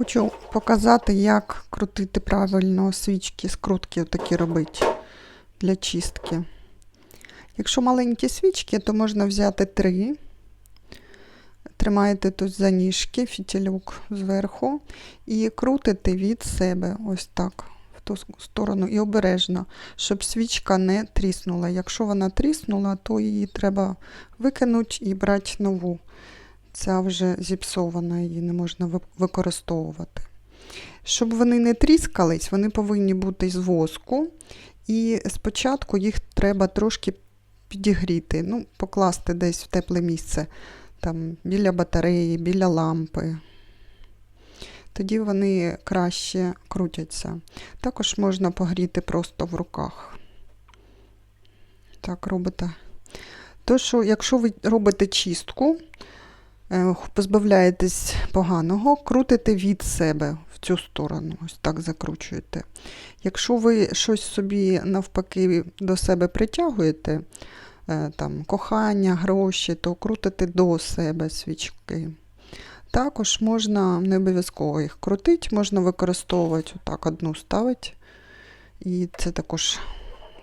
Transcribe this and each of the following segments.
Хочу показати, як крутити правильно свічки, скрутки такі робити для чистки. Якщо маленькі свічки, то можна взяти три. Тримаєте тут за ніжки, фітілюк зверху, і крутите від себе ось так, в ту сторону, і обережно, щоб свічка не тріснула. Якщо вона тріснула, то її треба викинути і брати нову. Ця вже зіпсована, її не можна використовувати. Щоб вони не тріскались, вони повинні бути з воску. І спочатку їх треба трошки підігріти, ну, покласти десь в тепле місце, там, біля батареї, біля лампи. Тоді вони краще крутяться. Також можна погріти просто в руках. Так, робите. То, що, якщо ви робите чистку, позбавляєтесь поганого, крутите від себе в цю сторону. Ось так закручуєте. Якщо ви щось собі навпаки до себе притягуєте, е, там, кохання, гроші, то крутите до себе свічки. Також можна не обов'язково їх крутити, можна використовувати отак одну ставити, і це також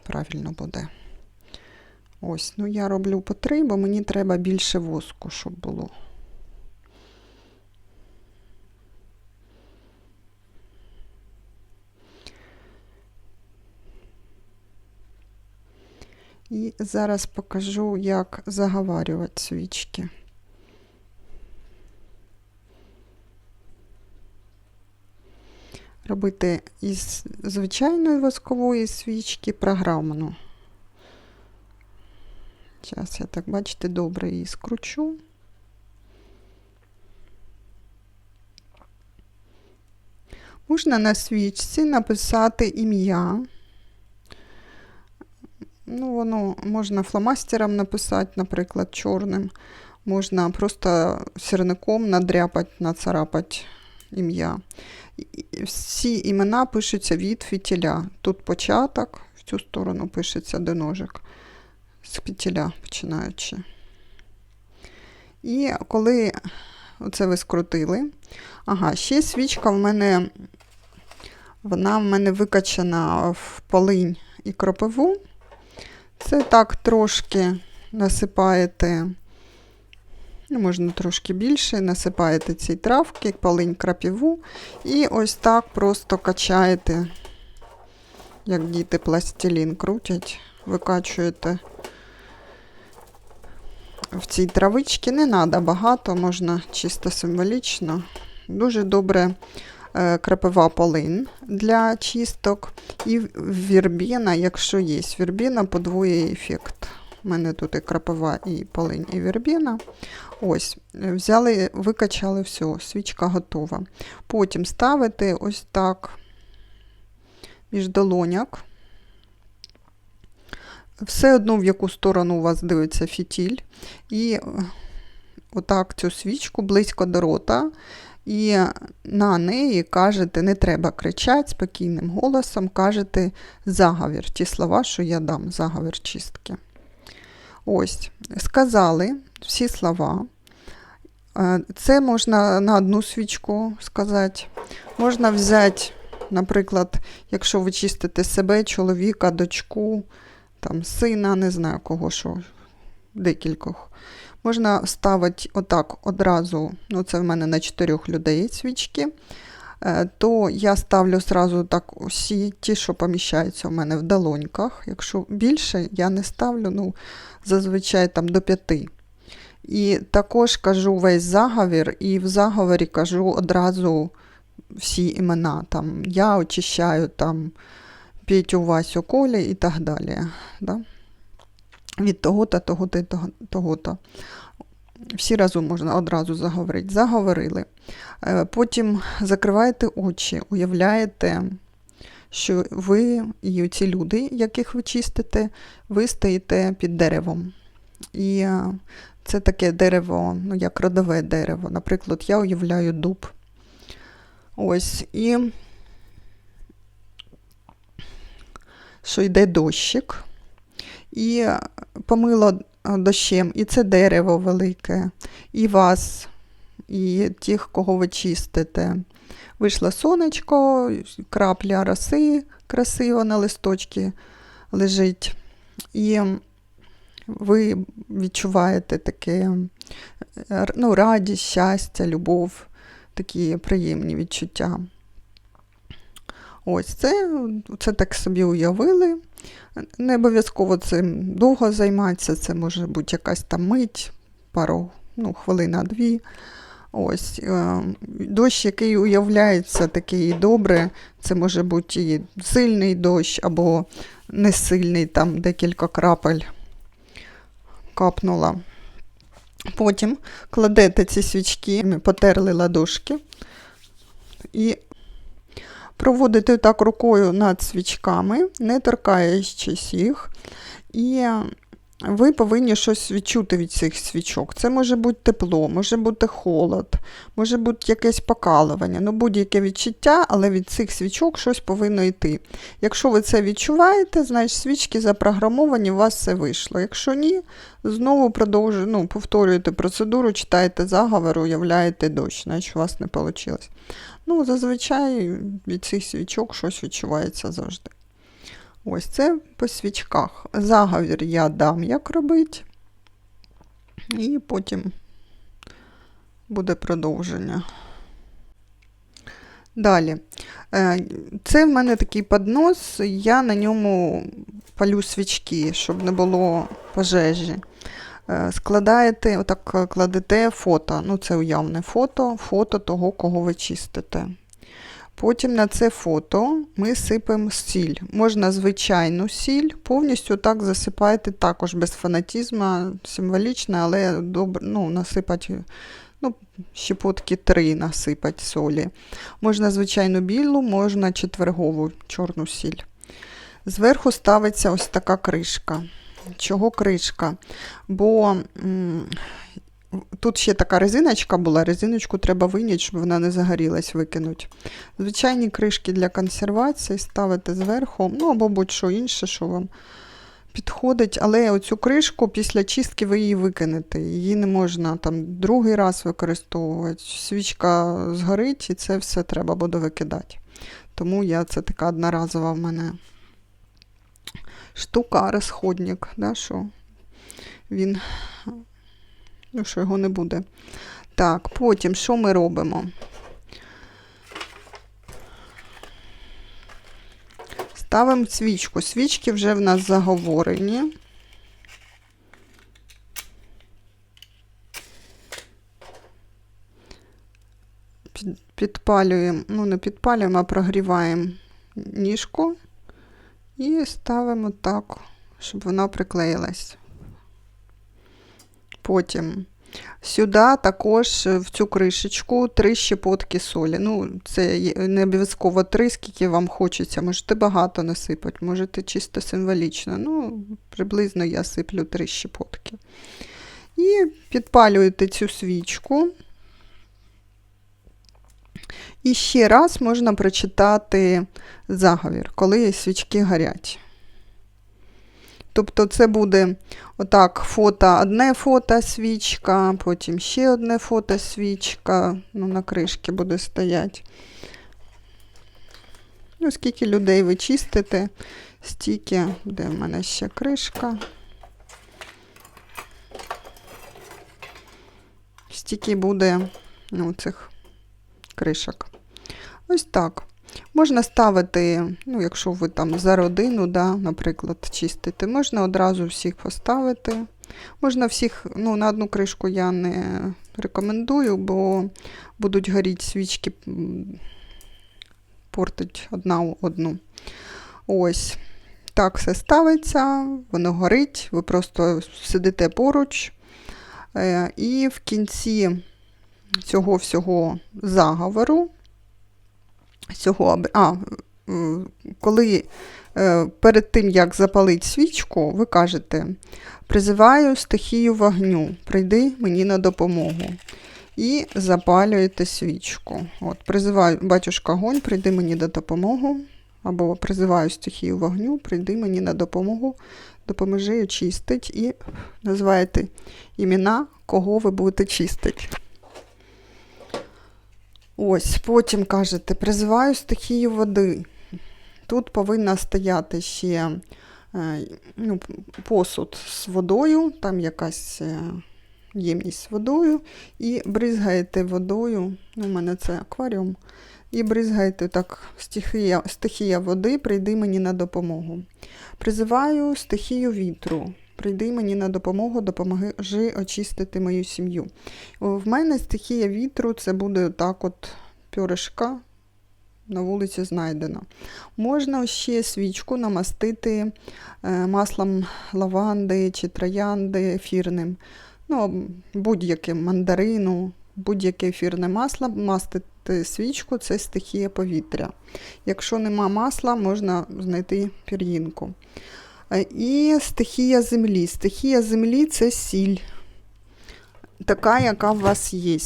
правильно буде. Ось, ну я роблю по три, бо мені треба більше воску, щоб було. І зараз покажу, як заговарювати свічки. Робити із звичайної воскової свічки програмну. Зараз я так, бачите, добре її скручу. Можна на свічці написати ім'я. Ну, воно можна фломастером написати, наприклад, чорним. Можна просто сірником надряпати, нацарапати ім'я. Всі імена пишуться від фітіля. Тут початок, в цю сторону пишеться до ножик з фітіля починаючи. І коли оце ви скрутили, ага, ще свічка в мене, вона в мене викачана в полинь і кропиву. Це так трошки насипаєте, ну, можна трошки більше, насипаєте ці травки, полинь крапіву, і ось так просто качаєте, як діти пластилін крутять, викачуєте в цій травичці. Не треба багато, можна чисто символічно. Дуже добре крапива полин для чисток. І вірбіна, якщо є вірбіна, подвоює ефект. У мене тут і крапива, і полинь, і вірбіна. Ось, е, взяли, викачали все, свічка готова. Потім ставите ось так між долоняк. Все одно, в яку сторону у вас дивиться фітіль. І е, отак цю свічку близько до рота. І на неї кажете, не треба кричати спокійним голосом, кажете заговір. Ті слова, що я дам, заговір чистки. Ось, сказали всі слова. Е, Це можна на одну свічку сказати. Можна взяти, наприклад, якщо ви чистите себе, чоловіка, дочку, там, сина, не знаю кого що, декількох. Можна ставити отак одразу, ну це в мене на чотирьох людей свічки, е, то я ставлю зразу так усі ті, що поміщаються в мене в долоньках. Якщо більше, я не ставлю, ну, зазвичай там до п'яти. І також кажу весь заговір, і в заговорі кажу одразу всі імена. Там, я очищаю там, Петю, Васю, Колі і так далі. Да? Від того-то, того-то, і того-то. Всі разом можна одразу заговорити. Заговорили. Е, Потім закриваєте очі, уявляєте, що ви і ці люди, яких ви чистите, ви стоїте під деревом. І е, це таке дерево, ну як родове дерево. Наприклад, я уявляю дуб. Ось. І що йде дощик, і помило дощем, і це дерево велике, і вас і тих, кого ви чистите. Вийшло сонечко, крапля роси красиво на листочці лежить. І ви відчуваєте таке е, ну, радість, щастя, любов, такі приємні відчуття. Ось це, це так собі уявили. Не обов'язково цим довго займатися, це може бути якась там мить, пару ну, хвилина-дві. Ось, е, Дощ, який уявляється такий добре, це може бути і сильний дощ або несильний, там декілька крапель капнула. Потім кладете ці свічки, потерли ладошки і проводите так рукою над свічками, не торкаючись їх. І ви повинні щось відчути від цих свічок. Це може бути тепло, може бути холод, може бути якесь покалування, ну будь-яке відчуття, але від цих свічок щось повинно йти. Якщо ви це відчуваєте, значить свічки запрограмовані, у вас все вийшло. Якщо ні, знову продовжуєте, ну, повторюєте процедуру, читаєте заговор, уявляєте дощ, значить у вас не вийшло. Ну, зазвичай від цих свічок щось відчувається завжди. Ось це по свічках. Заговір я дам, як робити. І потім буде продовження. Далі. Е, це в мене такий поднос, я на ньому палю свічки, щоб не було пожежі. Е, складаєте, отак кладете фото, ну це уявне фото, фото того, кого ви чистите. Потім на це фото ми сипемо сіль. Можна звичайну сіль, повністю так засипаєте також без фанатізму, символічно, але добре, ну, насипати ну, щепотки три насипати солі. Можна звичайну білу, можна четвергову чорну сіль. Зверху ставиться ось така кришка. Чого кришка? Бо Тут ще така резиночка була, резиночку треба виняти, щоб вона не загорілась, викинуть. Звичайні кришки для консервації ставите зверху, ну або будь-що інше, що вам підходить. Але оцю кришку після чистки ви її викинете. Її не можна там другий раз використовувати. Свічка згорить і це все треба буде викидати. Тому я це така одноразова в мене штука, розходник, да, що він Ну, що його не буде. Так, потім що ми робимо? Ставимо свічку. Свічки вже в нас заговорені. Підпалюємо, ну, не підпалюємо, а прогріваємо ніжку і ставимо так, щоб вона приклеїлась. Потім сюди також в цю кришечку три щепотки солі. Ну, Це не обов'язково три, скільки вам хочеться. Можете багато насипати, можете чисто символічно. Ну, Приблизно я сиплю три щепотки. І підпалюєте цю свічку. І ще раз можна прочитати заговір, коли свічки горять. Тобто це буде отак фото, одне фото свічка, потім ще одне фото свічка, ну, на кришці буде стояти. Ну, скільки людей ви чистите, стільки, де в мене ще кришка. Стільки буде ну, цих кришок. Ось так. Можна ставити, ну, якщо ви там за родину, да, наприклад, чистите, можна одразу всіх поставити. Можна всіх, ну, на одну кришку я не рекомендую, бо будуть горіти свічки, портить одна одну. Ось. Так все ставиться, воно горить, ви просто сидите поруч. Е, і в кінці цього всього заговору цього. А, коли е, перед тим, як запалити свічку, ви кажете, призиваю стихію вогню, прийди мені на допомогу. І запалюєте свічку. От, Призиваю батюшка Гонь, прийди мені на допомогу. Або призиваю стихію вогню, прийди мені на допомогу, допоможи очистить і називаєте імена, кого ви будете чистити. Ось, потім кажете, призиваю стихію води. Тут повинна стояти ще е, ну, посуд з водою, там якась е, ємність з водою, і бризгаєте водою. Ну, у мене це акваріум. І бризгаєте так, стихія, стихія води, прийди мені на допомогу. Призиваю стихію вітру. Прийди мені на допомогу, допоможи очистити мою сім'ю. В мене стихія вітру це буде так от пьоришка на вулиці знайдено. Можна ще свічку намастити е, маслом лаванди чи троянди ефірним. Ну, будь-яким мандарину, будь-яке ефірне масло, мастити свічку це стихія повітря. Якщо нема масла, можна знайти пір'їнку. І стихія землі. Стихія землі це сіль, така, яка у вас є.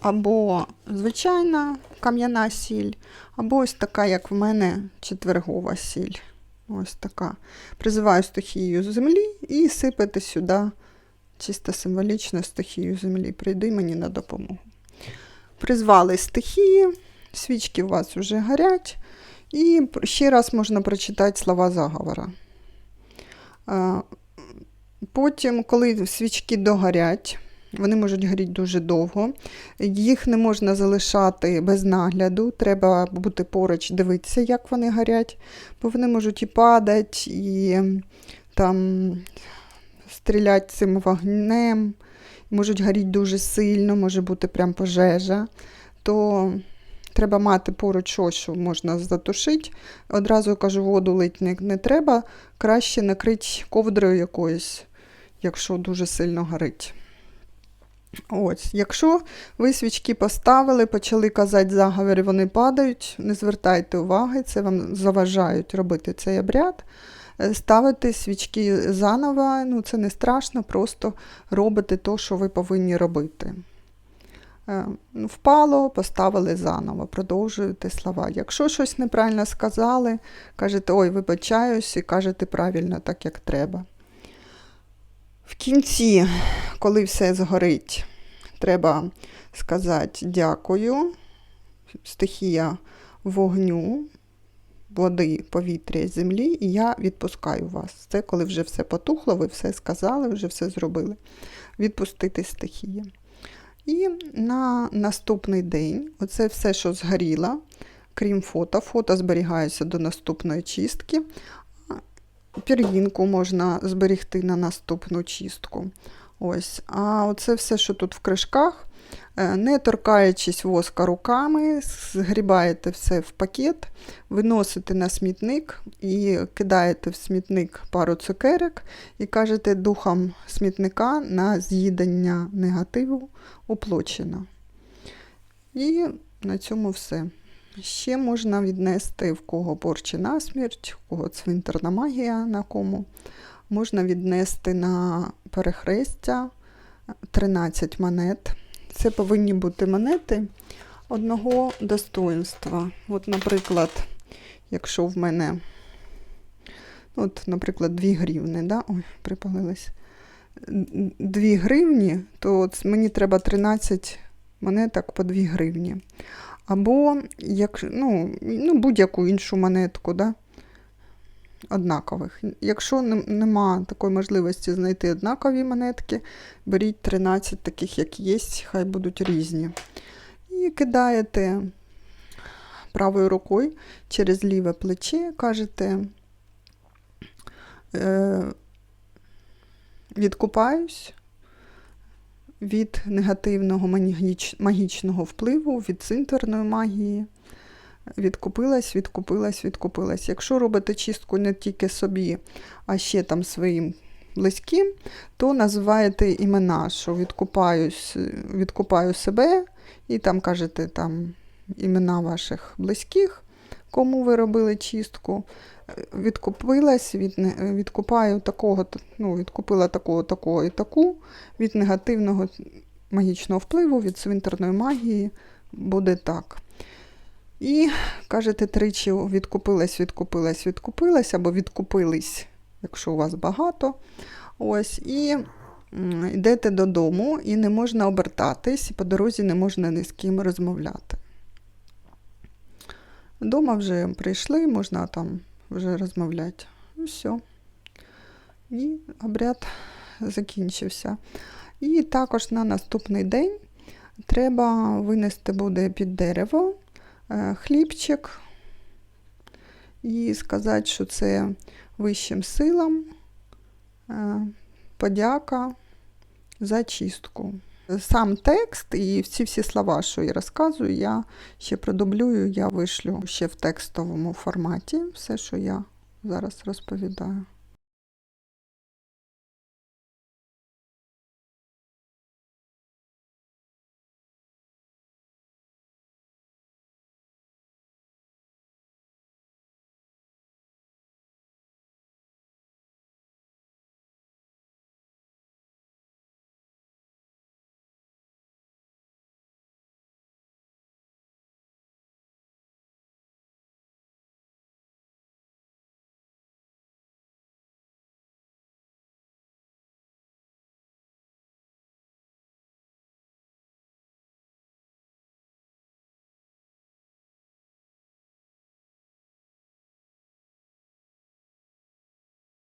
Або звичайна кам'яна сіль, або ось така, як в мене, четвергова сіль. Ось така. Призиваю стихію землі і сипете сюди чисто символічно стихію землі. Прийди мені на допомогу. Призвали стихії, свічки у вас вже горять. І ще раз можна прочитати слова заговора. Потім, коли свічки догорять, вони можуть горіти дуже довго. Їх не можна залишати без нагляду. Треба бути поруч, дивитися, як вони горять, бо вони можуть і падати, і там стріляти цим вогнем, можуть горіти дуже сильно, може бути прям пожежа. То треба мати поруч щось, що можна затушити. Одразу кажу, воду лить не, треба, краще накрити ковдрою якоюсь, якщо дуже сильно горить. Ось, Якщо ви свічки поставили, почали казати заговір, вони падають, не звертайте уваги, це вам заважають робити цей обряд. Е, Ставити свічки заново, ну це не страшно, просто робите те, що ви повинні робити. Е, Впало, поставили заново, продовжуєте слова. Якщо щось неправильно сказали, кажете, ой, вибачаюсь, і кажете правильно, так як треба. В кінці, коли все згорить, треба сказати дякую. Стихія вогню, води, повітря і землі, і я відпускаю вас. Це коли вже все потухло, ви все сказали, вже все зробили. Відпустити стихії. І на наступний день, оце все, що згоріло, крім фото, фото зберігається до наступної чистки. Пір'їнку можна зберігти на наступну чистку. Ось. А оце все, що тут в кришках, не торкаючись воска руками, згрібаєте все в пакет, виносите на смітник і кидаєте в смітник пару цукерок і кажете духом смітника на з'їдання негативу оплачено. І на цьому все. Ще можна віднести в кого порчі на смерть, в кого цвинтарна магія на кому. Можна віднести на перехрестя 13 монет. Це повинні бути монети одного достоинства. От, наприклад, якщо в мене, от, наприклад, 2 гривни, да? Ой, припалилась. 2 гривні, то от мені треба 13 монеток по 2 гривні. Або як, ну, ну, будь-яку іншу монетку, да? Однакових. Якщо нема такої можливості знайти однакові монетки, беріть 13 таких, як є, хай будуть різні. І кидаєте правою рукою через ліве плече, кажете, е, відкупаюсь від негативного магічного впливу, від цинтерної магії. Відкупилась, відкупилась, відкупилась. Якщо робите чистку не тільки собі, а ще там своїм близьким, то називаєте імена, що відкупаюсь, відкупаю себе, і там кажете там імена ваших близьких, кому ви робили чистку. Відкупилась, від, відкупаю такого, ну, відкупила такого, такого і таку, від негативного магічного впливу, від цвинтарної магії буде так. І кажете тричі відкупилась, відкупилась, відкупилась, або відкупились, якщо у вас багато. Ось, І йдете додому і не можна обертатись, і по дорозі не можна ні з ким розмовляти. Дома вже прийшли, можна там вже розмовляти. І все. І обряд закінчився. І також на наступний день треба винести буде під дерево хлібчик і сказати, що це вищим силам е, подяка за чистку. Сам текст і всі всі слова, що я розказую, я ще продублюю, я вишлю ще в текстовому форматі все, що я зараз розповідаю.